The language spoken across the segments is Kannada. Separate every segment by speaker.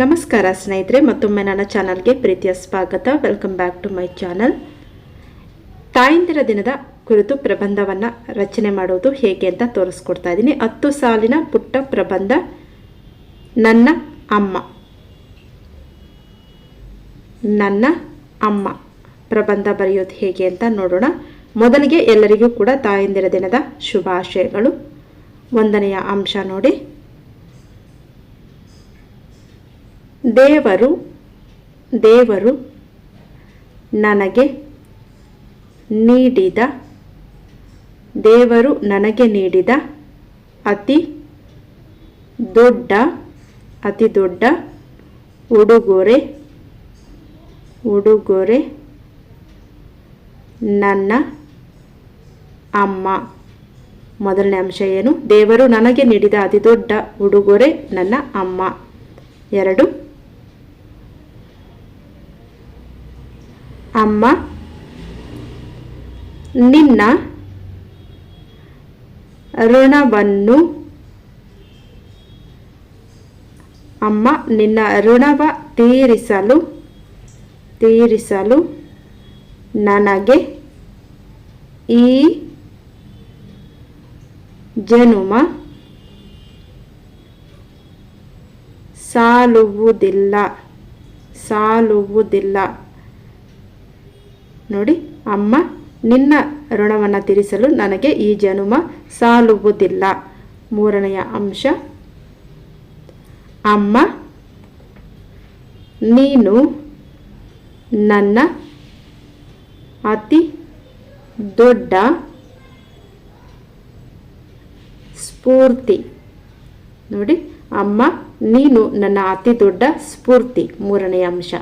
Speaker 1: ನಮಸ್ಕಾರ ಸ್ನೇಹಿತರೆ, ಮತ್ತೊಮ್ಮೆ ನನ್ನ ಚಾನಲ್ಗೆ ಪ್ರೀತಿಯ ಸ್ವಾಗತ. Welcome back to my channel ತಾಯಂದಿರ ದಿನದ ಕುರಿತು ಪ್ರಬಂಧವನ್ನು ರಚನೆ ಮಾಡೋದು ಹೇಗೆ ಅಂತ ತೋರಿಸ್ಕೊಡ್ತಾ ಇದ್ದೀನಿ. ಹತ್ತು ಸಾಲಿನ ಪುಟ್ಟ ಪ್ರಬಂಧ, ನನ್ನ ಅಮ್ಮ. ನನ್ನ ಅಮ್ಮ. ಪ್ರಬಂಧ ಬರೆಯೋದು ಹೇಗೆ ಅಂತ ನೋಡೋಣ. ಮೊದಲಿಗೆ ಎಲ್ಲರಿಗೂ ಕೂಡ ತಾಯಂದಿರ ದಿನದ ಶುಭಾಶಯಗಳು. ಒಂದನೆಯ ಅಂಶ ನೋಡಿ. ದೇವರು ದೇವರು ನನಗೆ ನೀಡಿದ, ದೇವರು ನನಗೆ ನೀಡಿದ ಅತಿ ದೊಡ್ಡ ಅತಿ ದೊಡ್ಡ ಉಡುಗೊರೆ ಉಡುಗೊರೆ ನನ್ನ ಅಮ್ಮ. ಮೊದಲನೇ ಅಂಶ ಏನು? ದೇವರು ನನಗೆ ನೀಡಿದ ಅತಿ ದೊಡ್ಡ ಉಡುಗೊರೆ ನನ್ನ ಅಮ್ಮ. ಎರಡು ಅಮ್ಮ ನಿನ್ನ ಋಣವನ್ನು ಅಮ್ಮ ನಿನ್ನ ಋಣವ ತೀರಿಸಲು ತೀರಿಸಲು ನನಗೆ ಈ ಜನುಮ ಸಾಲುವುದಿಲ್ಲ ಸಾಲುವುದಿಲ್ಲ. ನೋಡಿ, ಅಮ್ಮ, ನಿನ್ನ ಋಣವನ್ನು ತೀರಿಸಲು ನನಗೆ ಈ ಜನುಮ ಸಾಲುವುದಿಲ್ಲ. ಮೂರನೆಯ ಅಂಶ, ಅಮ್ಮ, ನೀನು ನನ್ನ ಅತಿ ದೊಡ್ಡ ಸ್ಫೂರ್ತಿ. ನೋಡಿ, ಅಮ್ಮ, ನೀನು ನನ್ನ ಅತಿ ದೊಡ್ಡ ಸ್ಫೂರ್ತಿ. ಮೂರನೆಯ ಅಂಶ,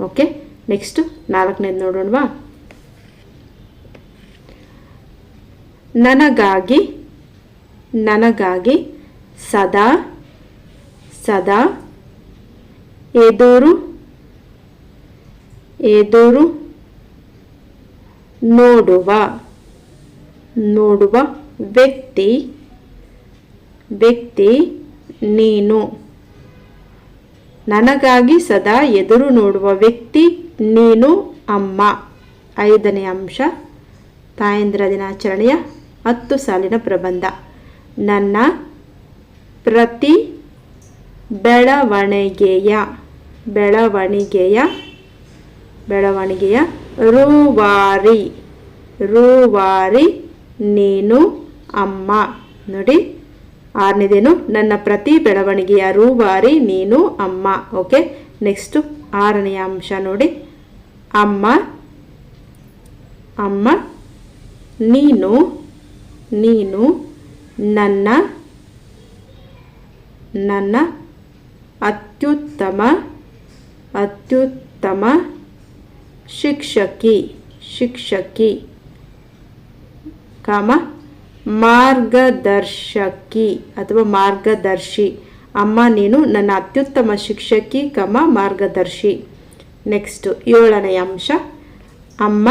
Speaker 1: ಓಕೆ? ನೆಕ್ಸ್ಟು ನಾಲ್ಕನೇದು ನೋಡೋಣವಾ? ನನಗಾಗಿ ನನಗಾಗಿ ಸದಾ ಸದಾ ಎದುರು ಎದುರು ನೋಡುವ ನೋಡುವ ವ್ಯಕ್ತಿ ವ್ಯಕ್ತಿ ನೀನು. ನನಗಾಗಿ ಸದಾ ಎದುರು ನೋಡುವ ವ್ಯಕ್ತಿ ನೀನು ಅಮ್ಮ. ಐದನೇ ಅಂಶ, ತಾಯಂದ್ರ ದಿನಾಚರಣೆಯ ಹತ್ತು ಸಾಲಿನ ಪ್ರಬಂಧ. ನನ್ನ ಪ್ರತಿ ಬೆಳವಣಿಗೆಯ ಬೆಳವಣಿಗೆಯ ಬೆಳವಣಿಗೆಯ ರೂವಾರಿ ರೂವಾರಿ ನೀನು ಅಮ್ಮ. ನೋಡಿ, ಆರನೇದೇನು? ನನ್ನ ಪ್ರತಿ ಬೆಳವಣಿಗೆಯ ರೂವಾರಿ ನೀನು ಅಮ್ಮ. ಓಕೆ, ನೆಕ್ಸ್ಟು ಆರನೆಯ ಅಂಶ ನೋಡಿ. ಅಮ್ಮ ಅಮ್ಮ, ನೀನು ನೀನು ನನ್ನ ನನ್ನ ಅತ್ಯುತ್ತಮ ಅತ್ಯುತ್ತಮ ಶಿಕ್ಷಕಿ ಶಿಕ್ಷಕಿ, ಕಾಮ ಮಾರ್ಗದರ್ಶಕಿ ಅಥವಾ ಮಾರ್ಗದರ್ಶಿ. ಅಮ್ಮ ನೀನು ನನ್ನ ಅತ್ಯುತ್ತಮ ಶಿಕ್ಷಕಿ, ಕಮ ಮಾರ್ಗದರ್ಶಿ. ನೆಕ್ಸ್ಟು ಏಳನೇ ಅಂಶ. ಅಮ್ಮ,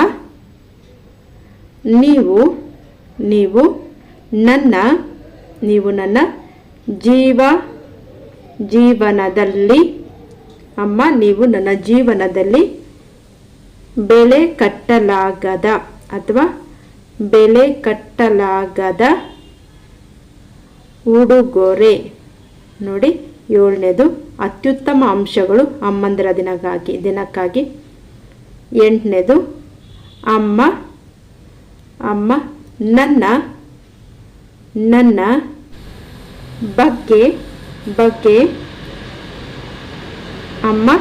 Speaker 1: ನೀವು ನೀವು ನನ್ನ ನೀವು ನನ್ನ ಜೀವ, ಜೀವನದಲ್ಲಿ, ಅಮ್ಮ, ನೀವು ನನ್ನ ಜೀವನದಲ್ಲಿ ಬೆಲೆ ಕಟ್ಟಲಾಗದ ಅಥವಾ ಬೆಲೆ ಕಟ್ಟಲಾಗದ ಉಡುಗೊರೆ. ನೋಡಿ, ಏಳನೇದು ಅತ್ಯುತ್ತಮ ಅಂಶಗಳು ಅಮ್ಮಂದಿರ ದಿನಕ್ಕಾಗಿ ದಿನಕ್ಕಾಗಿ. ಎಂಟನೇದು ಅಮ್ಮ ಅಮ್ಮ ನನ್ನ ನನ್ನ ಬಗ್ಗೆ ಬಗ್ಗೆ, ಅಮ್ಮ,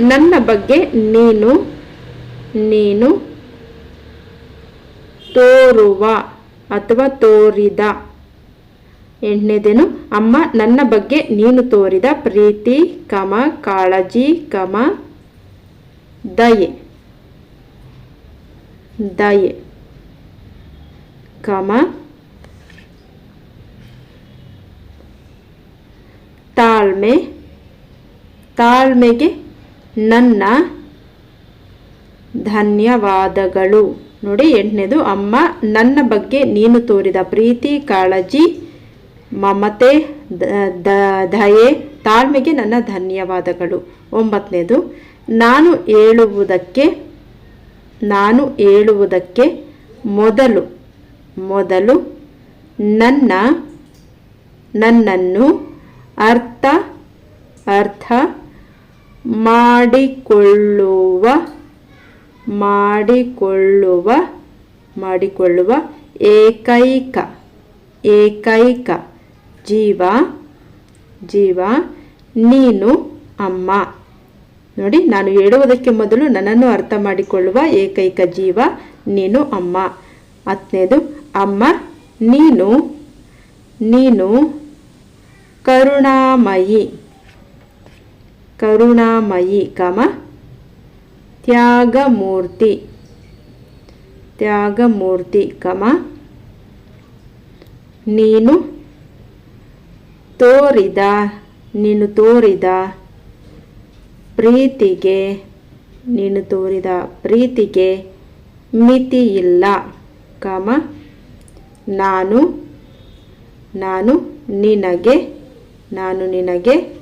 Speaker 1: ನನ್ನ ಬಗ್ಗೆ ನೀನು ನೀನು ತೋರುವ ಅಥವಾ ತೋರಿದ. ಎಂಟನೇದೇನು ಅಮ್ಮ, ನನ್ನ ಬಗ್ಗೆ ನೀನು ತೋರಿದ ಪ್ರೀತಿ ಕಮ ಕಾಳಜಿ ಕಮ ದಯೆ. ದಯೆ. ಕಮ ತಾಳ್ಮೆ ತಾಳ್ಮೆಗೆ ನನ್ನ ಧನ್ಯವಾದಗಳು ನೋಡಿ ಎಂಟನೇದು, ಅಮ್ಮ, ನನ್ನ ಬಗ್ಗೆ ನೀನು ತೋರಿದ ಪ್ರೀತಿ, ಕಾಳಜಿ, ಮಮತೆ ದಯೆ, ತಾಳ್ಮೆಗೆ ನನ್ನ ಧನ್ಯವಾದಗಳು. ಒಂಬತ್ತನೇದು, ನಾನು ಹೇಳುವುದಕ್ಕೆ ನಾನು ಹೇಳುವುದಕ್ಕೆ ಮೊದಲು ಮೊದಲು ನನ್ನ, ನನ್ನನ್ನು ಅರ್ಥ ಅರ್ಥ ಮಾಡಿಕೊಳ್ಳುವ ಮಾಡಿಕೊಳ್ಳುವ ಮಾಡಿಕೊಳ್ಳುವ ಏಕೈಕ ಏಕೈಕ ಜೀವ ಜೀವ ನೀನು ಅಮ್ಮ. ನೋಡಿ, ನಾನು ಹೇಳುವುದಕ್ಕೆ ಮೊದಲು ನನ್ನನ್ನು ಅರ್ಥ ಮಾಡಿಕೊಳ್ಳುವ ಏಕೈಕ ಜೀವ ನೀನು ಅಮ್ಮ. ಹತ್ತನೇದು ಅಮ್ಮ, ನೀನು ನೀನು ಕರುಣಾಮಯಿ ಕರುಣಾಮಯಿ ಕಮ, ತ್ಯಾಗಮೂರ್ತಿ ತ್ಯಾಗಮೂರ್ತಿ ಕಮ, ನೀನು ತೋರಿದ ನೀನು ತೋರಿದ ಪ್ರೀತಿಗೆ, ನೀನು ತೋರಿದ ಪ್ರೀತಿಗೆ ಮಿತಿಯಿಲ್ಲ ಕಮ. ನಾನು ನಾನು ನಿನಗೆ ನಾನು ನಿನಗೆ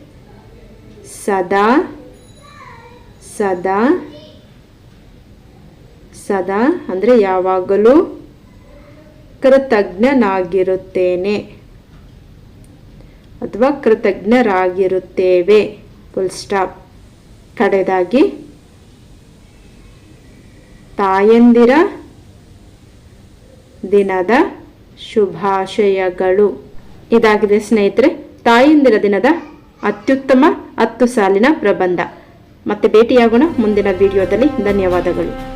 Speaker 1: ಸದಾ ಸದಾ ಸದಾ ಅಂದರೆ ಯಾವಾಗಲೂ ಕೃತಜ್ಞನಾಗಿರುತ್ತೇನೆ ಅಥವಾ ಕೃತಜ್ಞರಾಗಿರುತ್ತೇವೆ. ಫುಲ್ ಸ್ಟಾಪ್ ಕಡೆದಾಗಿ, ತಾಯಂದಿರ ದಿನದ ಶುಭಾಶಯಗಳು. ಇದಾಗಿದೆ ಸ್ನೇಹಿತರೆ ತಾಯಿಂದಿರ ದಿನದ ಅತ್ಯುತ್ತಮ ಹತ್ತು ಸಾಲಿನ ಪ್ರಬಂಧ. ಮತ್ತೆ ಭೇಟಿಯಾಗೋಣ ಮುಂದಿನ ವಿಡಿಯೋದಲ್ಲಿ. ಧನ್ಯವಾದಗಳು.